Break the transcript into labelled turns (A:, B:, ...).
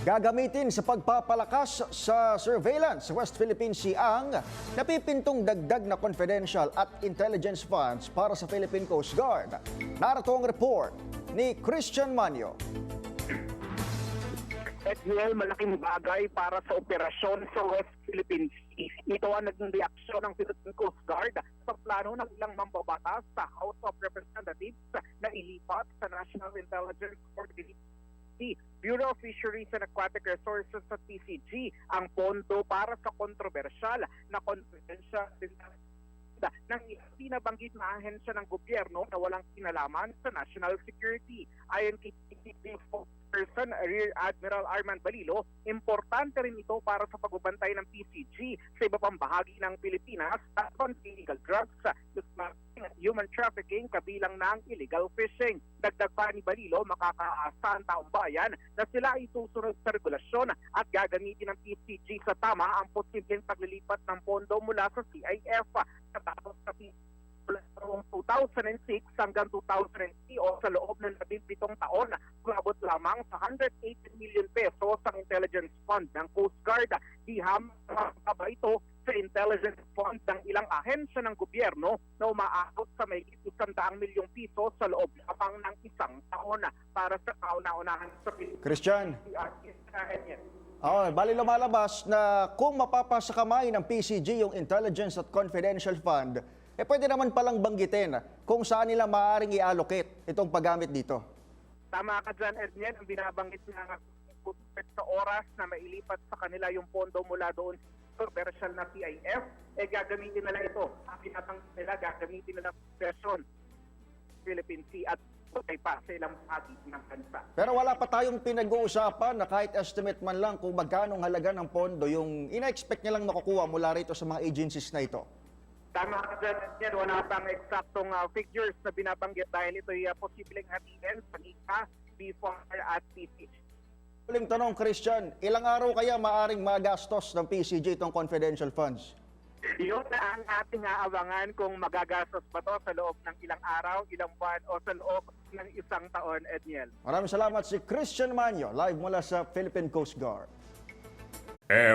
A: Gagamitin sa pagpapalakas sa surveillance sa West Philippine Sea ang napipintong dagdag na confidential at intelligence funds para sa Philippine Coast Guard. Narito ang report ni Christian Manyo.
B: Edwell, malaking bagay para sa operasyon sa West Philippine Sea. Ito ang naging reaksyon ng Philippine Coast Guard sa plano ng ilang mambabatas sa House of Representatives na ilipat sa National Intelligence Coordinating Bureau of Fisheries and Aquatic Resources sa TCG ang pondo para sa kontrobersyal na confidential nang pinabanggit na ahensya ng gobyerno na walang kinalaman sa national security. Ayon kay PCC spokesperson Rear Admiral Armand Balilo, importante rin ito para sa pagbabantay ng PCG sa iba pang bahagi ng Pilipinas at illegal drugs, smuggling at human trafficking kabilang na ang illegal fishing. Dagdag pa ni Balilo, makakaasa ang taong bayan na sila ay susunod sa regulasyon at gagamitin ng PCG sa tama ang posibleng paglilipat ng pondo mula sa CIF natapos sa noong 2006 hanggang 2003 o sa loob ng 17 taon, umabot lamang sa 180 million pesos ang intelligence fund ng Coast Guard. Di hamang ito sa intelligence fund ng ilang ahensya ng gobyerno na umaabot sa may 100 milyong piso sa loob lamang ng isang taon para sa kauna-unahan sa Pilipinas.
A: Christian, oh, bali lumalabas na kung mapapasa kamay ng PCG yung Intelligence at Confidential Fund, eh pwede naman palang banggitin kung saan nila maaaring i-allocate itong paggamit dito.
B: Tama ka dyan, Edniel. Ang binabanggit na sa oras na mailipat sa kanila yung pondo mula doon commercial na PIF, eh gagamitin nila ito. Ang binabanggit nila, gagamitin nila version Philippine Sea at patay pa sa ilang bahagi ng bansa.
A: Pero wala pa tayong pinag-uusapan na kahit estimate man lang kung magkano halaga ng pondo yung ina-expect nilang makukuha mula rito sa mga agencies na ito.
B: Tama ka dyan. Wala pang eksaktong ah, figures na binabanggit dahil ito'y uh, posibleng hatiin sa NICA, BFAR at PCG.
A: Huling tanong, Christian, ilang araw kaya maaring magastos ng PCG itong confidential funds?
B: Yun na ang ating aabangan kung magagastos ba to sa loob ng ilang araw, ilang buwan o sa loob ng isang taon, Edniel.
A: Maraming salamat si Christian Manyo, live mula sa Philippine Coast Guard.